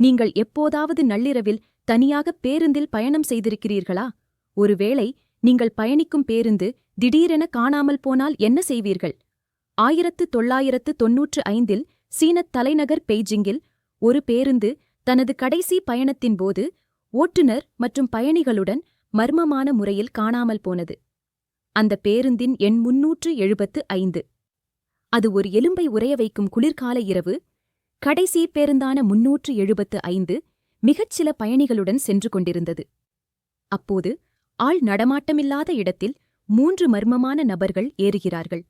நீங்கள் எப்போதாவது நள்ளிரவில் தனியாக பேருந்தில் பயணம் செய்திருக்கிறீர்களா? ஒருவேளை நீங்கள் பயணிக்கும் பேருந்து திடீரென காணாமல் போனால் என்ன செய்வீர்கள்? ஆயிரத்து தொள்ளாயிரத்து தொன்னூற்று ஐந்தில் சீனத் தலைநகர் பெய்ஜிங்கில் ஒரு பேருந்து தனது கடைசி பயணத்தின் போது ஓட்டுநர் மற்றும் பயணிகளுடன் மர்மமான முறையில் காணாமல் போனது. அந்த பேருந்தின் எண் முன்னூற்று எழுபத்து ஐந்து. அது ஒரு எலும்பை உறைய வைக்கும் குளிர்கால இரவு கடைசி பேருந்தான முன்னூற்று எழுபத்து ஐந்து மிகச் சில பயணிகளுடன் சென்று கொண்டிருந்தது. அப்போது ஆள் நடமாட்டமில்லாத இடத்தில் மூன்று மர்மமான நபர்கள் ஏறுகிறார்கள்.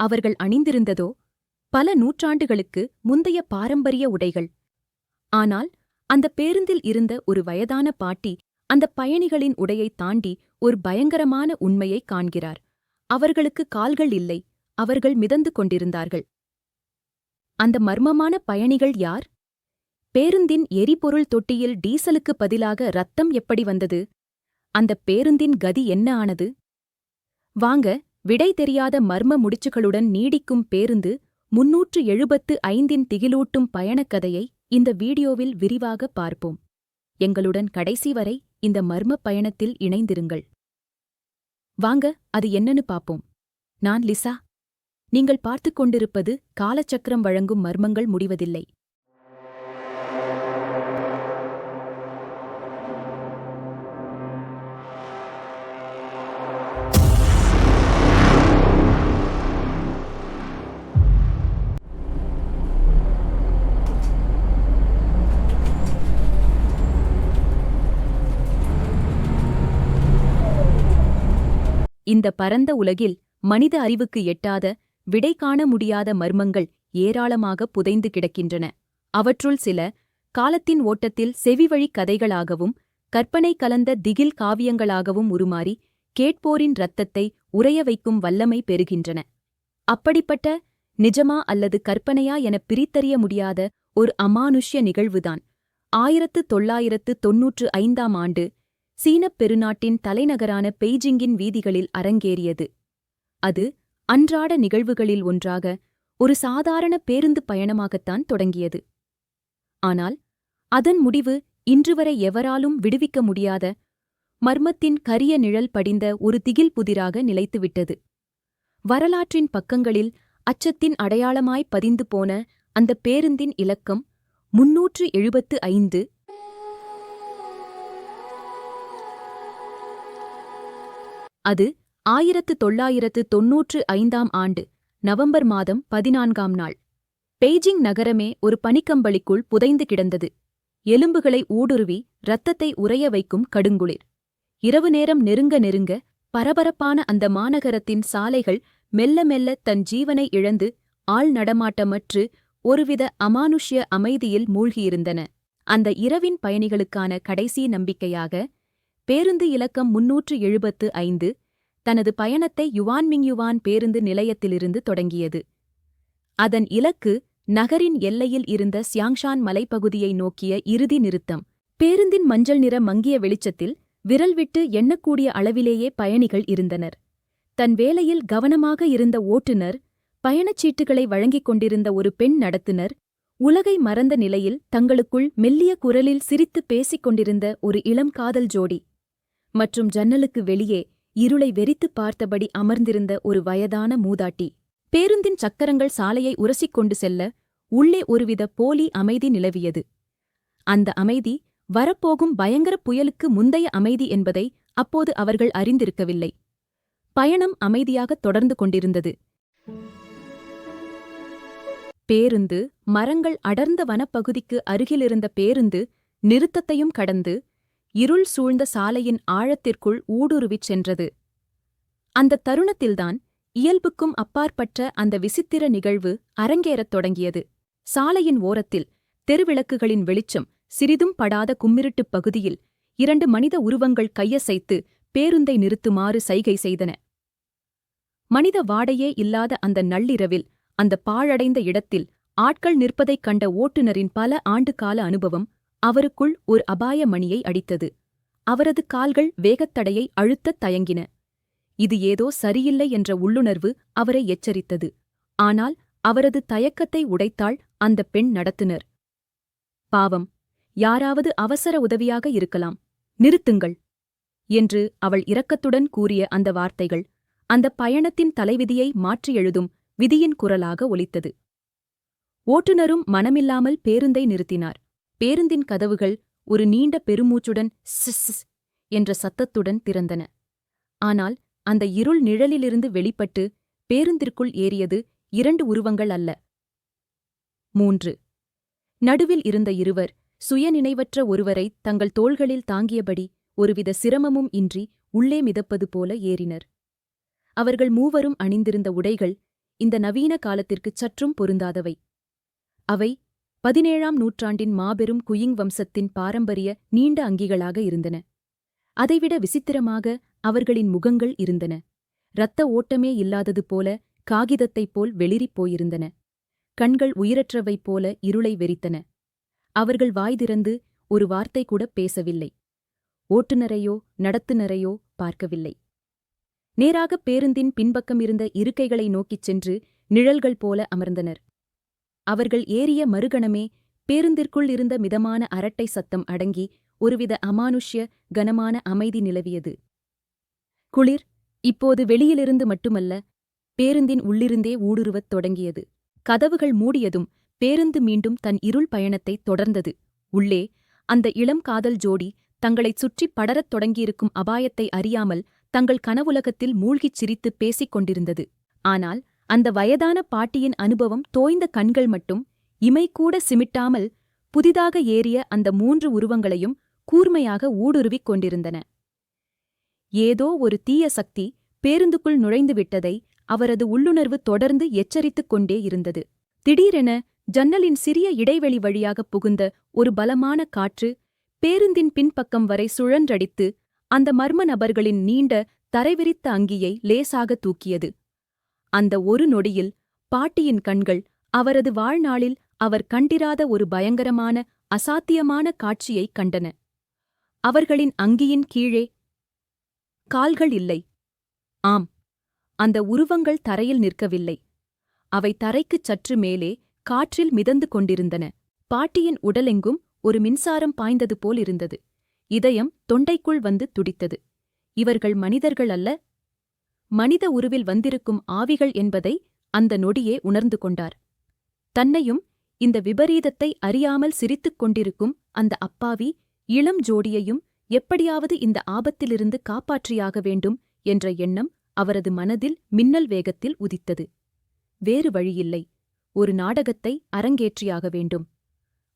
அவர்கள் அணிந்திருந்ததோ பல நூற்றாண்டுகளுக்கு முந்தைய பாரம்பரிய உடைகள். ஆனால் அந்த பேருந்தில் இருந்த ஒரு வயதான பாட்டி அந்த பயணிகளின் உடையைத் தாண்டி ஒரு பயங்கரமான உண்மையை காண்கிறார். அவர்களுக்கு கால்கள் இல்லை அவர்கள் மிதந்து கொண்டிருந்தார்கள். அந்த மர்மமான பயணிகள் யார்? பேருந்தின் எரிபொருள் தொட்டியில் டீசலுக்கு பதிலாக ரத்தம் எப்படி வந்தது? அந்த பேருந்தின் கதி என்ன ஆனது? வாங்க விடை தெரியாத மர்ம முடிச்சுகளுடன் நீடிக்கும் பேருந்து முன்னூற்று எழுபத்து ஐந்தின் திகிலூட்டும் பயணக்கதையை இந்த வீடியோவில் விரிவாக பார்ப்போம். எங்களுடன் கடைசி வரை இந்த மர்ம பயணத்தில் இணைந்திருங்கள். வாங்க அது என்னன்னு பாப்போம் நான் லிசா நீங்கள் பார்த்துக் கொண்டிருப்பது காலச்சக்கரம் வழங்கும் மர்மங்கள் முடிவதில்லை. இந்த பரந்த உலகில் மனித அறிவுக்கு எட்டாத விடை காண முடியாத மர்மங்கள் ஏராளமாக புதைந்து கிடக்கின்றன. அவற்றுள் சில காலத்தின் ஓட்டத்தில் செவிவழி கதைகளாகவும் கற்பனை கலந்த திகில் காவியங்களாகவும் உருமாறி கேட்போரின் இரத்தத்தை உறைய வைக்கும் வல்லமை பெறுகின்றன. அப்படிப்பட்ட நிஜமா அல்லது கற்பனையா என பிரித்தறிய முடியாத ஒரு அமானுஷ்ய நிகழ்வுதான். ஆயிரத்து தொள்ளாயிரத்து தொன்னூற்று ஐந்தாம் ஆண்டு சீனப் பெருநாட்டின் தலைநகரான பெய்ஜிங்கின் வீதிகளில் அரங்கேறியது. அது அன்றாட நிகழ்வுகளில் ஒன்றாக ஒரு சாதாரண பேருந்து பயணமாகத்தான் தொடங்கியது. ஆனால் அதன் முடிவு இன்றுவரை எவராலும் விடுவிக்க முடியாத மர்மத்தின் கரிய நிழல் படிந்த ஒரு திகில் புதிராக நிலைத்துவிட்டது. வரலாற்றின் பக்கங்களில் அச்சத்தின் அடையாளமாய் பதிந்து போன அந்த பேருந்தின் இலக்கம் முன்னூற்று எழுபத்து ஐந்து. அது ஆயிரத்து தொள்ளாயிரத்து தொன்னூற்று ஐந்தாம் ஆண்டு நவம்பர் மாதம் பதினான்காம் நாள். பெய்ஜிங் நகரமே ஒரு பனிக்கம்பளிக்குள் புதைந்து கிடந்தது. எலும்புகளை ஊடுருவி இரத்தத்தை உறைய வைக்கும் கடுங்குளிர். இரவு நேரம் நெருங்க நெருங்க பரபரப்பான அந்த மாநகரத்தின் சாலைகள் மெல்ல மெல்ல தன் ஜீவனை இழந்து ஆள் நடமாட்டமற்று ஒருவித அமானுஷ்ய அமைதியில் மூழ்கியிருந்தன. அந்த இரவின் பயணிகளுக்கான கடைசி நம்பிக்கையாக பேருந்து இலக்கம் முன்னூற்று எழுபத்து ஐந்து தனது பயணத்தை யுவான்மிங் யுவான் பேருந்து நிலையத்திலிருந்து தொடங்கியது. அதன் இலக்கு நகரின் எல்லையில் இருந்த சியாங்ஷான் மலைப்பகுதியை நோக்கிய இறுதி நிறுத்தம். பேருந்தின் மஞ்சள் நிற மங்கிய வெளிச்சத்தில் விரல் விட்டு எண்ணக்கூடிய அளவிலேயே பயணிகள் இருந்தனர். தன் வேலையில் கவனமாக இருந்த ஓட்டுநர் பயணச்சீட்டுகளை வழங்கிக் கொண்டிருந்த ஒரு பெண் நடத்துனர் உலகை மறந்த நிலையில் தங்களுக்குள் மெல்லிய குரலில் சிரித்து பேசிக் கொண்டிருந்த ஒரு இளம் காதல் ஜோடி. மற்றும் ஜன்னலுக்கு வெளியே இருளை வெறித்துப் பார்த்தபடி அமர்ந்திருந்த ஒரு வயதான மூதாட்டி. பேருந்தின் சக்கரங்கள் சாலையை உரசிக்கொண்டு செல்ல உள்ளே ஒருவித போலி அமைதி நிலவியது. அந்த அமைதி வரப்போகும் பயங்கர புயலுக்கு முந்தைய அமைதி என்பதை அப்போது அவர்கள் அறிந்திருக்கவில்லை. பயணம் அமைதியாக தொடர்ந்து கொண்டிருந்தது. பேருந்து மரங்கள் அடர்ந்த வனப்பகுதிக்கு அருகிலிருந்த பேருந்து நிறுத்தத்தையும் கடந்து இருள் சூழ்ந்த சாலையின் ஆழத்திற்குள் ஊடுருவிச் சென்றது. அந்த தருணத்தில்தான் இயல்புக்கும் அப்பாற்பட்ட அந்த விசித்திர நிகழ்வு அரங்கேறத் தொடங்கியது. சாலையின் ஓரத்தில் தெருவிளக்குகளின் வெளிச்சம் சிறிதும் படாத கும்மிருட்டுப் பகுதியில் இரண்டு மனித உருவங்கள் கையசைத்து பேருந்தை நிறுத்துமாறு சைகை செய்தன. மனித வாடையே இல்லாத அந்த நள்ளிரவில் அந்த பாழடைந்த இடத்தில் ஆட்கள் நிற்பதைக் கண்ட ஓட்டுநரின் பல ஆண்டுகால அனுபவம் அவருக்குள் ஒரு அபாய மணியை அடித்தது. அவரது கால்கள் வேகத்தடையை அழுத்தத் தயங்கின. இது ஏதோ சரியில்லை என்ற உள்ளுணர்வு அவரை எச்சரித்தது. ஆனால் அவரது தயக்கத்தை உடைத்தாள் அந்த பெண் நடத்துனர். பாவம் யாராவது அவசர உதவியாக இருக்கலாம். நிறுத்துங்கள் என்று அவள் இரக்கத்துடன் கூறிய அந்த வார்த்தைகள் அந்த பயணத்தின் தலைவிதியை மாற்றி எழுதும் விதியின் குரலாக ஒலித்தது. ஓட்டுநரும் மனமில்லாமல் பேருந்தை நிறுத்தினார். பேருந்தின் கதவுகள் ஒரு நீண்ட பெருமூச்சுடன் சிஸ் என்ற சத்தத்துடன் திறந்தன. ஆனால் அந்த இருள் நிழலிலிருந்து வெளிப்பட்டு பேருந்திற்குள் ஏறியது இரண்டு உருவங்கள் அல்ல. மூன்று. நடுவில் இருந்த இருவர் சுயநினைவற்ற ஒருவரை தங்கள் தோள்களில் தாங்கியபடி ஒருவித சிரமமும் இன்றி உள்ளே மிதப்பது போல ஏறினர். அவர்கள் மூவரும் அணிந்திருந்த உடைகள் இந்த நவீன காலத்திற்குச் சற்றும் பொருந்தாதவை. அவை பதினேழாம் நூற்றாண்டின் மாபெரும் குயிங் வம்சத்தின் பாரம்பரிய நீண்ட அங்கிகளாக இருந்தன. அதைவிட விசித்திரமாக அவர்களின் முகங்கள் இருந்தன. இரத்த ஓட்டமே இல்லாதது போல காகிதத்தைப் போல் வெளிறிப் போயிருந்தன. கண்கள் உயிரற்றவை போல இருளை வெறித்தன. அவர்கள் வாய் திறந்து ஒரு வார்த்தை கூட பேசவில்லை. ஓட்டுநரையோ நடத்துனரையோ பார்க்கவில்லை. நேராக பேருந்தின் பின்பக்கம் இருந்த இருக்கைகளை நோக்கிச் சென்று நிழல்கள் போல அமர்ந்தனர். அவர்கள் ஏறிய மறுகணமே பேருந்திற்குள் இருந்த மிதமான அரட்டை சத்தம் அடங்கி ஒருவித அமானுஷ்ய கனமான அமைதி நிலவியது. குளிர் இப்போது வெளியிலிருந்து மட்டுமல்ல பேருந்தின் உள்ளிருந்தே ஊடுருவத் தொடங்கியது. கதவுகள் மூடியதும் பேருந்து மீண்டும் தன் இருள் பயணத்தை தொடர்ந்தது. உள்ளே அந்த இளம் காதல் ஜோடி தங்களைச் சுற்றிப் படரத் தொடங்கியிருக்கும் அபாயத்தை அறியாமல் தங்கள் கனவுலகத்தில் மூழ்கிச் சிரித்து பேசிக் கொண்டிருந்தது. ஆனால் அந்த வயதான பாட்டியின் அனுபவம் தோய்ந்த கண்கள் மட்டும் இமைக்கூட சிமிட்டாமல் புதிதாக ஏறிய அந்த மூன்று உருவங்களையும் கூர்மையாக ஊடுருவிக் கொண்டிருந்தன. ஏதோ ஒரு தீய சக்தி பேருந்துக்குள் நுழைந்துவிட்டதை அவரது உள்ளுணர்வு தொடர்ந்து எச்சரித்துக் கொண்டே இருந்தது. திடீரென ஜன்னலின் சிறிய இடைவெளி வழியாக புகுந்த ஒரு பலமான காற்று பேருந்தின் பின்பக்கம் வரை சுழன்றடித்து அந்த மர்ம நபர்களின் நீண்ட தரைவிரித்த அங்கியை லேசாக தூக்கியது. அந்த ஒரு நொடியில் பாட்டியின் கண்கள் அவரது வாழ்நாளில் அவர் கண்டிராத ஒரு பயங்கரமான அசாத்தியமான காட்சியைக் கண்டன. அவர்களின் அங்கியின் கீழே கால்கள் இல்லை. ஆம் அந்த உருவங்கள் தரையில் நிற்கவில்லை. அவை தரைக்குச் சற்று மேலே காற்றில் மிதந்து கொண்டிருந்தன. பாட்டியின் உடலெங்கும் ஒரு மின்சாரம் பாய்ந்தது போல் இருந்தது. இதயம் தொண்டைக்குள் வந்து துடித்தது. இவர்கள் மனிதர்கள் அல்ல மனித உருவில் வந்திருக்கும் ஆவிகள் என்பதை அந்த நொடியே உணர்ந்து கொண்டார். தன்னையும் இந்த விபரீதத்தை அறியாமல் சிரித்துக் கொண்டிருக்கும் அந்த அப்பாவி இளம் ஜோடியையும் எப்படியாவது இந்த ஆபத்திலிருந்து காப்பாற்றியாக வேண்டும் என்ற எண்ணம் அவரது மனதில் மின்னல் வேகத்தில் உதித்தது. வேறு வழியில்லை. ஒரு நாடகத்தை அரங்கேற்றியாக வேண்டும்.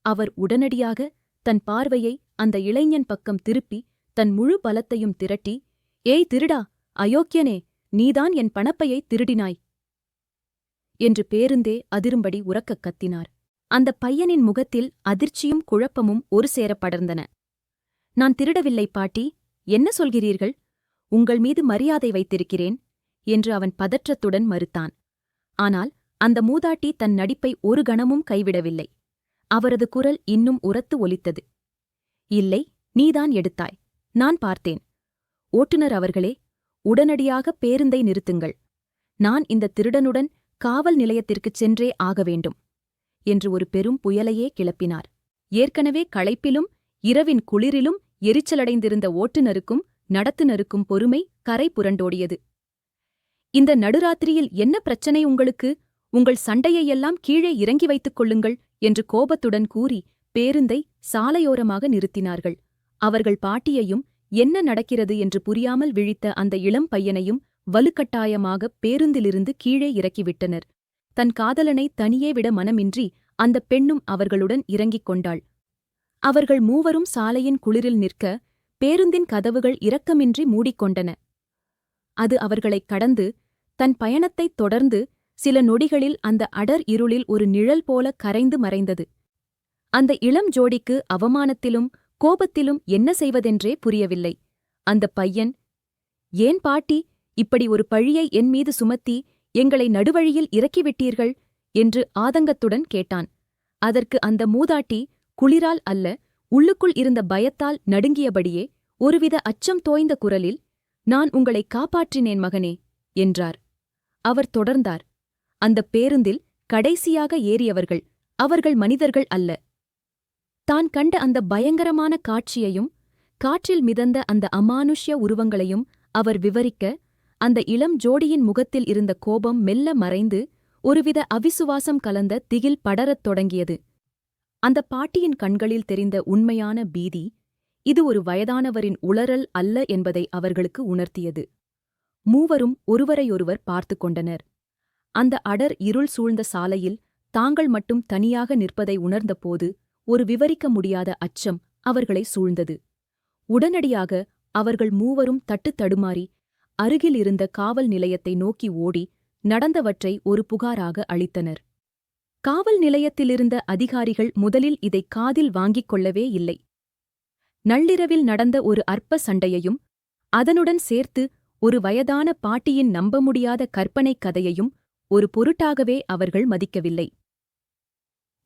அவர் உடனடியாக தன் பார்வையை அந்த இளைஞன் பக்கம் திருப்பி தன் முழு பலத்தையும் திரட்டி ஏய் திருடா! அயோக்கியனே! நீதான் என் பணப்பையை திருடினாய். என்று பேருந்தே அதிரும்படி உரக்கக் கத்தினார். அந்த பையனின் முகத்தில் அதிர்ச்சியும் குழப்பமும் ஒரு சேர படர்ந்தன. நான் திருடவில்லை பாட்டி என்ன சொல்கிறீர்கள்? உங்கள் மீது மரியாதை வைத்திருக்கிறேன் என்று அவன் பதற்றத்துடன் மறுத்தான். ஆனால் அந்த மூதாட்டி தன் நடிப்பை ஒரு கணமும் கைவிடவில்லை. அவரது குரல் இன்னும் உரத்து ஒலித்தது. இல்லை நீதான் எடுத்தாய். நான் பார்த்தேன். ஓட்டுநர் அவர்களே உடனடியாக பேருந்தை நிறுத்துங்கள். நான் இந்த திருடனுடன் காவல் நிலையத்திற்குச் சென்றே ஆக வேண்டும் என்று ஒரு பெரும் புயலையே கிளப்பினார். ஏற்கனவே களைப்பிலும் இரவின் குளிரிலும் எரிச்சலடைந்திருந்த ஓட்டுநருக்கும் நடத்துனருக்கும் பொறுமை கரை புரண்டோடியது. இந்த நடுராத்திரியில் என்ன பிரச்சனை உங்களுக்கு? உங்கள் சண்டையையெல்லாம் கீழே இறங்கி வைத்துக் கொள்ளுங்கள் என்று கோபத்துடன் கூறி பேருந்தை சாலையோரமாக நிறுத்தினார்கள். அவர்கள் பாட்டியையும் என்ன நடக்கிறது என்று புரியாமல் விழித்த அந்த இளம் பையனையும் வலுக்கட்டாயமாக பேருந்திலிருந்து கீழே இறக்கிவிட்டனர். தன் காதலனை தனியே விட மனமின்றி அந்த பெண்ணும் அவர்களுடன் இறங்கிக் கொண்டாள். அவர்கள் மூவரும் சாலையின் குளிரில் நிற்க பேருந்தின் கதவுகள் இரக்கமின்றி மூடிக்கொண்டன. அது அவர்களைக் கடந்து தன் பயணத்தைத் தொடர்ந்து சில நொடிகளில் அந்த அடர் இருளில் ஒரு நிழல் போல கரைந்து மறைந்தது. அந்த இளம் ஜோடிக்கு அவமானத்திலும் கோபத்திலும் என்ன செய்வதென்றே புரியவில்லை. அந்த பையன் ஏன் பாட்டி இப்படி ஒரு பழியை என் மீது சுமத்தி எங்களை நடுவழியில் இறக்கிவிட்டீர்கள் என்று ஆதங்கத்துடன் கேட்டான். அதற்கு அந்த மூதாட்டி குளிரால் அல்ல உள்ளுக்குள் இருந்த பயத்தால் நடுங்கியபடியே ஒருவித அச்சம் தோய்ந்த குரலில் நான் உங்களை காப்பாற்றினேன் மகனே என்றார். அவர் தொடர்ந்தார். அந்த பேருந்தில் கடைசியாக ஏறியவர்கள் அவர்கள் மனிதர்கள் அல்ல. தான் கண்ட அந்த பயங்கரமான காட்சியையும் காற்றில் மிதந்த அந்த அமானுஷ்ய உருவங்களையும் அவர் விவரிக்க அந்த இளம் ஜோடியின் முகத்தில் இருந்த கோபம் மெல்ல மறைந்து ஒருவித அவிசுவாசம் கலந்த திகில் படரத் தொடங்கியது. அந்த பாட்டியின் கண்களில் தெரிந்த உண்மையான பீதி இது ஒரு வயதானவரின் உளறல் அல்ல என்பதை அவர்களுக்கு உணர்த்தியது. மூவரும் ஒருவரையொருவர் பார்த்து கொண்டனர். அந்த அடர் இருள் சூழ்ந்த சாலையில் தாங்கள் மட்டும் தனியாக நிற்பதை உணர்ந்தபோது ஒரு விவரிக்க முடியாத அச்சம் அவர்களை சூழ்ந்தது. உடனடியாக அவர்கள் மூவரும் தட்டுத் தடுமாறி அருகில் இருந்த காவல் நிலையத்தை நோக்கி ஓடி நடந்தவற்றை ஒரு புகாராக அளித்தனர். காவல் நிலையத்திலிருந்த அதிகாரிகள் முதலில் இதை காதில் வாங்கிக் கொள்ளவே இல்லை. நள்ளிரவில் நடந்த ஒரு அற்ப சண்டையையும் அதனுடன் சேர்த்து ஒரு வயதான பாட்டியின் நம்ப முடியாத கற்பனைக் கதையையும் ஒரு பொருட்டாகவே அவர்கள் மதிக்கவில்லை.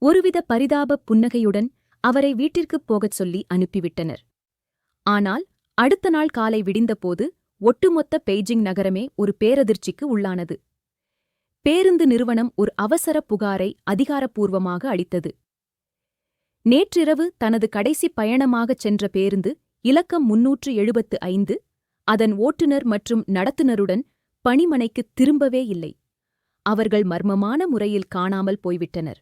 ஒருவித பரிதாப புன்னகையுடன் அவரை வீட்டிற்குப் போகச் சொல்லி அனுப்பிவிட்டனர். ஆனால் அடுத்த நாள் காலை விடிந்தபோது ஒட்டுமொத்த பெய்ஜிங் நகரமே ஒரு பேரதிர்ச்சிக்கு உள்ளானது. பேருந்து நிறுவனம் ஒரு அவசர புகாரை அதிகாரப்பூர்வமாக அளித்தது. நேற்றிரவு தனது கடைசி பயணமாகச் சென்ற பேருந்து இலக்கம் முன்னூற்று எழுபத்து ஐந்து அதன் ஓட்டுநர் மற்றும் நடத்துனருடன் பணிமனைக்கு திரும்பவே இல்லை. அவர்கள் மர்மமான முறையில் காணாமல் போய்விட்டனர்.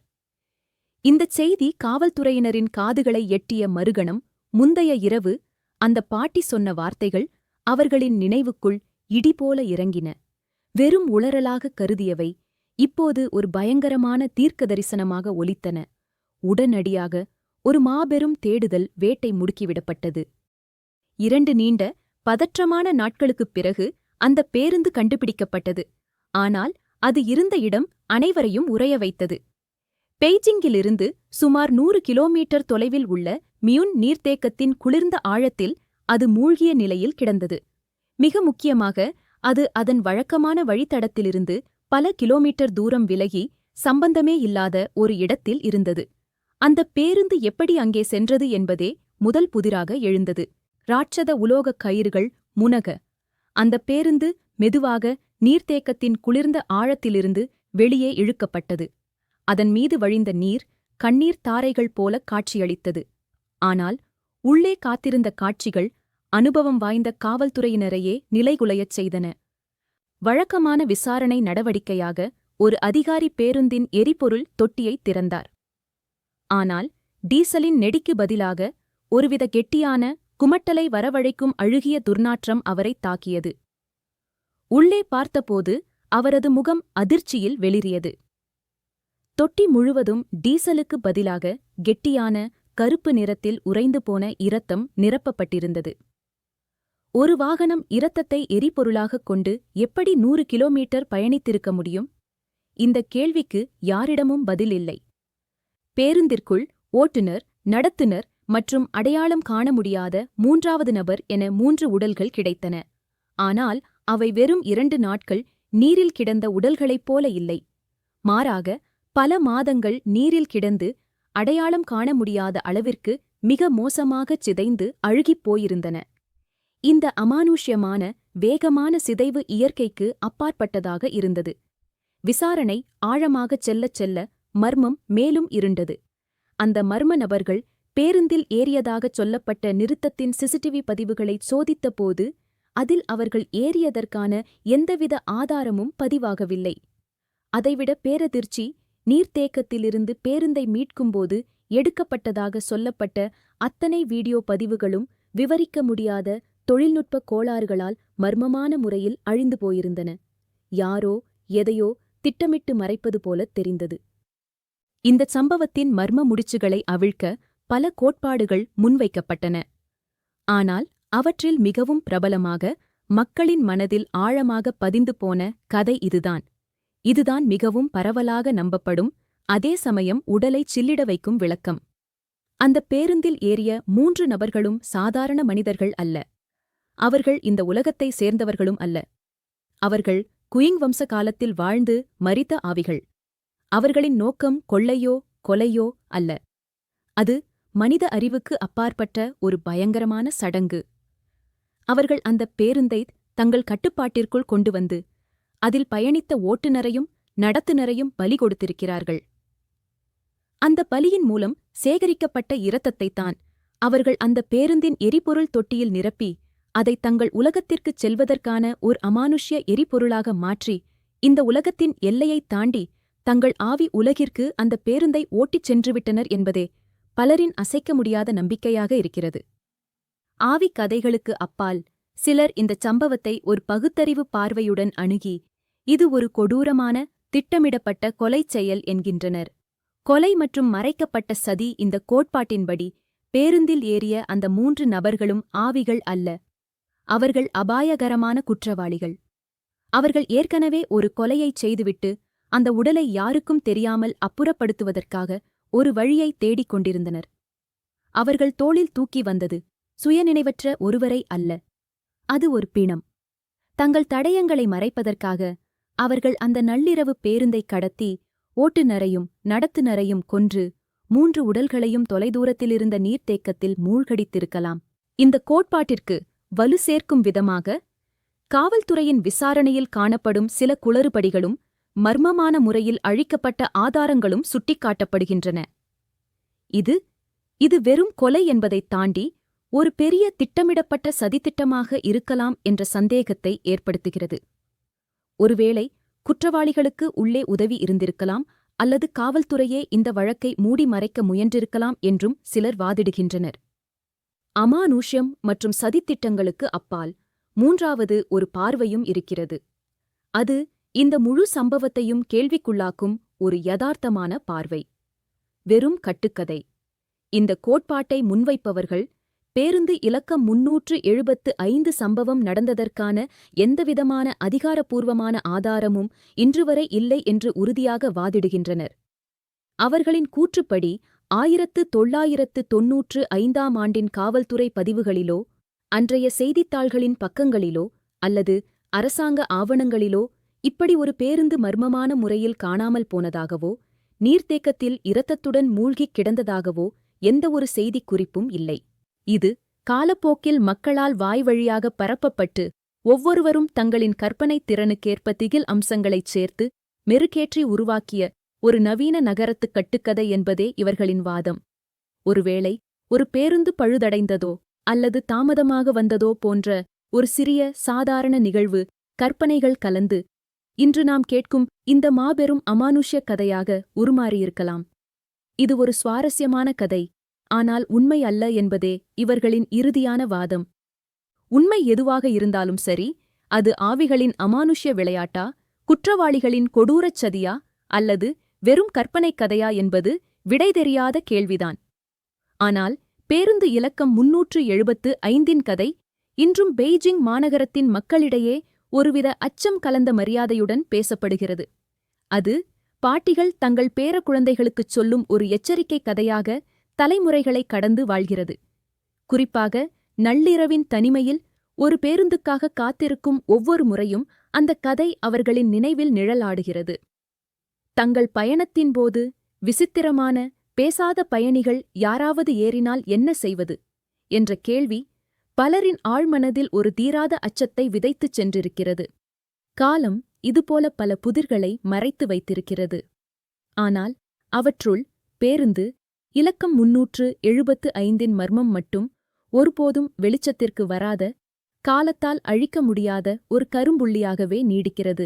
இந்தச் செய்தி காவல்துறையினரின் காதுகளை எட்டிய மறுகணம் முந்தைய இரவு அந்த பாட்டி சொன்ன வார்த்தைகள் அவர்களின் நினைவுக்குள் இடிபோல இறங்கின. வெறும் உளறலாக கருதியவை இப்போது ஒரு பயங்கரமான தீர்க்க தரிசனமாக ஒலித்தன. உடனடியாக ஒரு மாபெரும் தேடுதல் வேட்டை முடுக்கிவிடப்பட்டது. இரண்டு நீண்ட பதற்றமான நாட்களுக்குப் பிறகு அந்த பேருந்து கண்டுபிடிக்கப்பட்டது. ஆனால் அது இருந்த இடம் அனைவரையும் உறைய வைத்தது. பெய்ஜிங்கிலிருந்து சுமார் நூறு கிலோமீட்டர் தொலைவில் உள்ள மியுன் நீர்த்தேக்கத்தின் குளிர்ந்த ஆழத்தில் அது மூழ்கிய நிலையில் கிடந்தது. மிக முக்கியமாக அது அதன் வழக்கமான வழித்தடத்திலிருந்து பல கிலோமீட்டர் தூரம் விலகி சம்பந்தமே இல்லாத ஒரு இடத்தில் இருந்தது. அந்த பேருந்து எப்படி அங்கே சென்றது என்பதே முதல் புதிராக எழுந்தது. ராட்சத உலோகக் கயிறுகள் முனக. அந்த பேருந்து மெதுவாக நீர்த்தேக்கத்தின் குளிர்ந்த ஆழத்திலிருந்து வெளியே இழுக்கப்பட்டது. அதன் மீது வழிந்த நீர் கண்ணீர் தாரைகள் போல காட்சியளித்தது. ஆனால் உள்ளே காத்திருந்த காட்சிகள் அனுபவம் வாய்ந்த காவல்துறையினரையே நிலைகுலையச் செய்தன. வழக்கமான விசாரணை நடவடிக்கையாக ஒரு அதிகாரி பேருந்தின் எரிபொருள் தொட்டியைத் திறந்தார். ஆனால் டீசலின் நெடிக்கு பதிலாக ஒருவித கெட்டியான குமட்டலை வரவழைக்கும் அழுகிய துர்நாற்றம் அவரைத் தாக்கியது. உள்ளே பார்த்தபோது அவரது முகம் அதிர்ச்சியில் வெளிறியது. தொட்டி முழுவதும் டீசலுக்கு பதிலாக கெட்டியான கருப்பு நிறத்தில் உறைந்து போன இரத்தம் நிரப்பப்பட்டிருந்தது. ஒரு வாகனம் இரத்தத்தை எரிபொருளாகக் கொண்டு எப்படி நூறு கிலோமீட்டர் பயணித்திருக்க முடியும்? இந்த கேள்விக்கு யாரிடமும் பதில் இல்லை. பேருந்திற்குள் ஓட்டுநர் நடத்துனர் மற்றும் அடையாளம் காண முடியாத மூன்றாவது நபர் என மூன்று உடல்கள் கிடைத்தன. ஆனால் அவை வெறும் இரண்டு நாட்கள் நீரில் கிடந்த உடல்களைப் போல இல்லை. மாறாக பல மாதங்கள் நீரில் கிடந்து அடையாளம் காண முடியாத அளவிற்கு மிக மோசமாகச் சிதைந்து அழுகிப் போயிருந்தன. இந்த அமானுஷ்யமான வேகமான சிதைவு இயற்கைக்கு அப்பாற்பட்டதாக இருந்தது. விசாரணை ஆழமாகச் செல்லச் செல்ல மர்மம் மேலும் இருண்டது. அந்த மர்ம நபர்கள் பேருந்தில் ஏறியதாகச் சொல்லப்பட்ட நிறுத்தத்தின் சிசிடிவி பதிவுகளை சோதித்தபோது அதில் அவர்கள் ஏறியதற்கான எந்தவித ஆதாரமும் பதிவாகவில்லை. அதைவிட பேரதிர்ச்சி நீர்த்தேக்கத்திலிருந்து பேருந்தை மீட்கும்போது எடுக்கப்பட்டதாக சொல்லப்பட்ட அத்தனை வீடியோ பதிவுகளும் விவரிக்க முடியாத தொழில்நுட்ப கோளாறுகளால் மர்மமான முறையில் அழிந்து போயிருந்தன. யாரோ எதையோ திட்டமிட்டு மறைப்பது போலத் தெரிந்தது. இந்தச் சம்பவத்தின் மர்ம முடிச்சுகளை அவிழ்க்க பல கோட்பாடுகள் முன்வைக்கப்பட்டன. ஆனால் அவற்றில் மிகவும் பிரபலமாக மக்களின் மனதில் ஆழமாக பதிந்து போன கதை இதுதான். இதுதான் மிகவும் பரவலாக நம்பப்படும் அதே சமயம் உடலை சில்லிட வைக்கும் விளக்கம். அந்த பேருந்தில் ஏறிய மூன்று நபர்களும் சாதாரண மனிதர்கள் அல்ல. அவர்கள் இந்த உலகத்தை சேர்ந்தவர்களும் அல்ல. அவர்கள் குயிங் வம்ச காலத்தில் வாழ்ந்து மரித்த ஆவிகள். அவர்களின் நோக்கம் கொள்ளையோ கொலையோ அல்ல. அது மனித அறிவுக்கு அப்பாற்பட்ட ஒரு பயங்கரமான சடங்கு. அவர்கள் அந்த பேருந்தை தங்கள் கட்டுப்பாட்டிற்குள் கொண்டு வந்து அதில் பயணித்த ஓட்டுநரையும் நடத்துனரையும் பலி கொடுத்திருக்கிறார்கள். அந்த பலியின் மூலம் சேகரிக்கப்பட்ட இரத்தத்தைத்தான் அவர்கள் அந்த பேருந்தின் எரிபொருள் தொட்டியில் நிரப்பி அதை தங்கள் உலகத்திற்குச் செல்வதற்கான ஓர் அமானுஷ்ய எரிபொருளாக மாற்றி இந்த உலகத்தின் எல்லையைத் தாண்டி தங்கள் ஆவி உலகிற்கு அந்த பேருந்தை ஓட்டிச் சென்றுவிட்டனர் என்பதே பலரின் அசைக்க முடியாத நம்பிக்கையாக இருக்கிறது. ஆவி கதைகளுக்கு அப்பால் சிலர் இந்தச் சம்பவத்தை ஒரு பகுத்தறிவு பார்வையுடன் அணுகி இது ஒரு கொடூரமான திட்டமிடப்பட்ட கொலைச் செயல் என்கின்றனர். கொலை மற்றும் மறைக்கப்பட்ட சதி இந்த கோட்பாட்டின்படி பேருந்தில் ஏறிய அந்த மூன்று நபர்களும் ஆவிகள் அல்ல. அவர்கள் அபாயகரமான குற்றவாளிகள். அவர்கள் ஏற்கனவே ஒரு கொலையைச் செய்துவிட்டு அந்த உடலை யாருக்கும் தெரியாமல் அப்புறப்படுத்துவதற்காக ஒரு வழியை தேடிக் கொண்டிருந்தனர். அவர்கள் தோளில் தூக்கி வந்தது சுயநினைவற்ற ஒருவரை அல்ல. அது ஒரு பிணம். தங்கள் தடயங்களை மறைப்பதற்காக அவர்கள் அந்த நள்ளிரவு பேருந்தைக் கடத்தி ஓட்டுநரையும் நடத்துனரையும் கொன்று மூன்று உடல்களையும் தொலைதூரத்திலிருந்த நீர்த்தேக்கத்தில் மூழ்கடித்திருக்கலாம். இந்த கோட்பாட்டிற்கு வலு சேர்க்கும் விதமாக காவல்துறையின் விசாரணையில் காணப்படும் சில குளறுபடிகளும் மர்மமான முறையில் அழிக்கப்பட்ட ஆதாரங்களும் சுட்டிக்காட்டப்படுகின்றன. இது இது வெறும் கொலை என்பதைத் தாண்டி ஒரு பெரிய திட்டமிடப்பட்ட சதித்திட்டமாக இருக்கலாம் என்ற சந்தேகத்தை ஏற்படுத்துகிறது. ஒருவேளை குற்றவாளிகளுக்கு உள்ளே உதவி இருந்திருக்கலாம் அல்லது காவல்துறையே இந்த வழக்கை மூடி மறைக்க முயன்றிருக்கலாம் என்றும் சிலர் வாதிடுகின்றனர். அமானுஷ்யம் மற்றும் சதித்திட்டங்களுக்கு அப்பால் மூன்றாவது ஒரு பார்வையும் இருக்கிறது. அது இந்த முழு சம்பவத்தையும் கேள்விக்குள்ளாக்கும் ஒரு யதார்த்தமான பார்வை. வெறும் கட்டுக்கதை. இந்த கோட்பாட்டை முன்வைப்பவர்கள் பேருந்து இலக்கம் முன்னூற்று எழுபத்து ஐந்து சம்பவம் நடந்ததற்கான எந்தவிதமான அதிகாரப்பூர்வமான ஆதாரமும் இன்றுவரை இல்லை என்று உறுதியாக வாதிடுகின்றனர். அவர்களின் கூற்றுப்படி ஆயிரத்து தொள்ளாயிரத்து தொன்னூற்று ஐந்தாம் ஆண்டின் காவல்துறை பதிவுகளிலோ அன்றைய செய்தித்தாள்களின் பக்கங்களிலோ அல்லது அரசாங்க ஆவணங்களிலோ இப்படி ஒரு பேருந்து மர்மமான முறையில் காணாமல் போனதாகவோ நீர்த்தேக்கத்தில் இரத்தத்துடன் மூழ்கிக் கிடந்ததாகவோ எந்த ஒரு செய்திக் குறிப்பும் இல்லை. இது காலப்போக்கில் மக்களால் வாய்வழியாக பரப்பப்பட்டு ஒவ்வொருவரும் தங்களின் கற்பனைத் திறனுக்கேற்ப திகில் அம்சங்களைச் சேர்த்து மெருகேற்றி உருவாக்கிய ஒரு நவீன நகரத்துக் கட்டுக்கதை என்பதே இவர்களின் வாதம். ஒருவேளை ஒரு பேருந்து பழுதடைந்ததோ அல்லது தாமதமாக வந்ததோ போன்ற ஒரு சிறிய சாதாரண நிகழ்வு கற்பனைகள் கலந்து இன்று நாம் கேட்கும் இந்த மாபெரும் அமானுஷ்ய கதையாக உருமாறியிருக்கலாம். இது ஒரு சுவாரஸ்யமான கதை. ஆனால் உண்மை அல்ல என்பதே இவர்களின் இறுதியான வாதம். உண்மை எதுவாக இருந்தாலும் சரி அது ஆவிகளின் அமானுஷ்ய விளையாட்டா குற்றவாளிகளின் கொடூரச் சதியா அல்லது வெறும் கற்பனைக் கதையா என்பது விடை தெரியாத கேள்விதான். ஆனால் பேருந்து இலக்கம் முன்னூற்று எழுபத்து ஐந்தின் கதை இன்றும் பெய்ஜிங் மாநகரத்தின் மக்களிடையே ஒருவித அச்சம் கலந்த மரியாதையுடன் பேசப்படுகிறது. அது பாட்டிகள் தங்கள் பேரக்குழந்தைகளுக்குச் சொல்லும் ஒரு எச்சரிக்கை கதையாக தலைமுறைகளை கடந்து வாழ்கிறது. குறிப்பாக நள்ளிரவின் தனிமையில் ஒரு பேருந்துக்காக காத்திருக்கும் ஒவ்வொரு முறையும் அந்த கதை அவர்களின் நினைவில் நிழலாடுகிறது. தங்கள் பயணத்தின் போது விசித்திரமான பேசாத பயணிகள் யாராவது ஏறினால் என்ன செய்வது? என்ற கேள்வி பலரின் ஆழ்மனதில் ஒரு தீராத அச்சத்தை விதைத்துச் சென்றிருக்கிறது. காலம் இதுபோல பல புதிர்களை மறைத்து வைத்திருக்கிறது. ஆனால் அவற்றுள் பேருந்து இலக்கம் முன்னூற்று எழுபத்து ஐந்தின் மர்மம் மட்டும் ஒருபோதும் வெளிச்சத்திற்கு வராத காலத்தால் அழிக்க முடியாத ஒரு கரும்புள்ளியாகவே நீடிக்கிறது.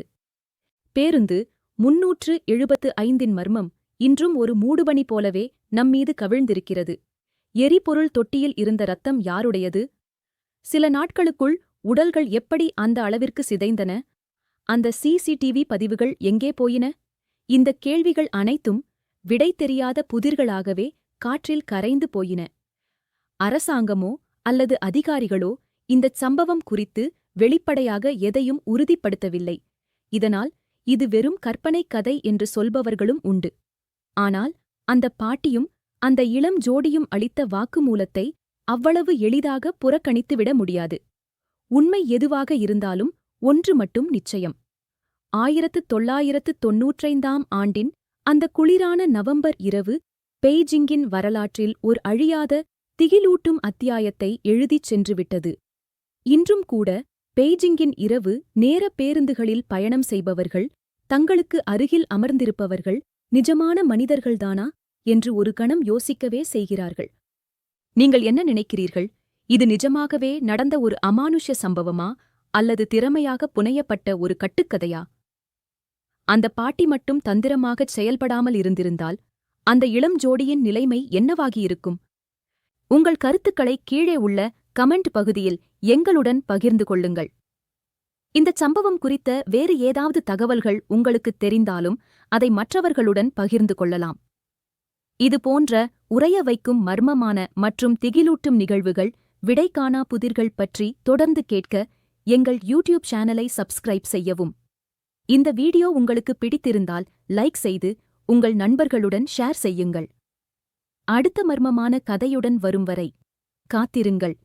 பேருந்து முன்னூற்று எழுபத்து ஐந்தின் மர்மம் இன்றும் ஒரு மூடுபனி போலவே நம்மீது கவிழ்ந்திருக்கிறது. எரிபொருள் தொட்டியில் இருந்த ரத்தம் யாருடையது? சில நாட்களுக்குள் உடல்கள் எப்படி அந்த அளவிற்கு சிதைந்தன? அந்த சிசிடிவி பதிவுகள் எங்கே போயின? இந்தக் கேள்விகள் அனைத்தும் விடை தெரியாத புதிர்களாகவே காற்றில் கரைந்து போயின. அரசாங்கமோ அல்லது அதிகாரிகளோ இந்தச் சம்பவம் குறித்து வெளிப்படையாக எதையும் உறுதிப்படுத்தவில்லை. இதனால் இது வெறும் கற்பனைக் கதை என்று சொல்பவர்களும் உண்டு. ஆனால் அந்த பாட்டியும் அந்த இளம் ஜோடியும் அளித்த வாக்குமூலத்தை அவ்வளவு எளிதாக புறக்கணித்துவிட முடியாது. உண்மை எதுவாக இருந்தாலும் ஒன்று மட்டும் நிச்சயம். ஆயிரத்து தொள்ளாயிரத்து தொன்னூற்றைந்தாம் ஆண்டின் அந்த குளிரான நவம்பர் இரவு பெய்ஜிங்கின் வரலாற்றில் ஒரு அழியாத திகிலூட்டும் அத்தியாயத்தை எழுதிச் சென்றுவிட்டது. இன்றும் கூட பெய்ஜிங்கின் இரவு நேர பேருந்துகளில் பயணம் செய்பவர்கள் தங்களுக்கு அருகில் அமர்ந்திருப்பவர்கள் நிஜமான மனிதர்கள்தானா என்று ஒரு கணம் யோசிக்கவே செய்கிறார்கள். நீங்கள் என்ன நினைக்கிறீர்கள்? இது நிஜமாகவே நடந்த ஒரு அமானுஷ்ய சம்பவமா? அல்லது திறமையாக புனையப்பட்ட ஒரு கட்டுக்கதையா? அந்த பாட்டி மட்டும் தந்திரமாகச் செயல்படாமல் இருந்திருந்தால் அந்த இளம் ஜோடியின் நிலைமை என்னவாகியிருக்கும்? உங்கள் கருத்துக்களை கீழே உள்ள கமெண்ட் பகுதியில் எங்களுடன் பகிர்ந்து கொள்ளுங்கள். இந்தச் சம்பவம் குறித்த வேறு ஏதாவது தகவல்கள் உங்களுக்குத் தெரிந்தாலும் அதை மற்றவர்களுடன் பகிர்ந்து கொள்ளலாம். இது போன்ற உறைய வைக்கும் மர்மமான மற்றும் திகிலூட்டும் நிகழ்வுகள் விடை காணா புதிர்கள் பற்றி தொடர்ந்து கேட்க எங்கள் யூடியூப் சேனலை சப்ஸ்கிரைப் செய்யவும். இந்த வீடியோ உங்களுக்கு பிடித்திருந்தால் லைக் செய்து உங்கள் நண்பர்களுடன் ஷேர் செய்யுங்கள். அடுத்த மர்மமான கதையுடன் வரும் வரை காத்திருங்கள்.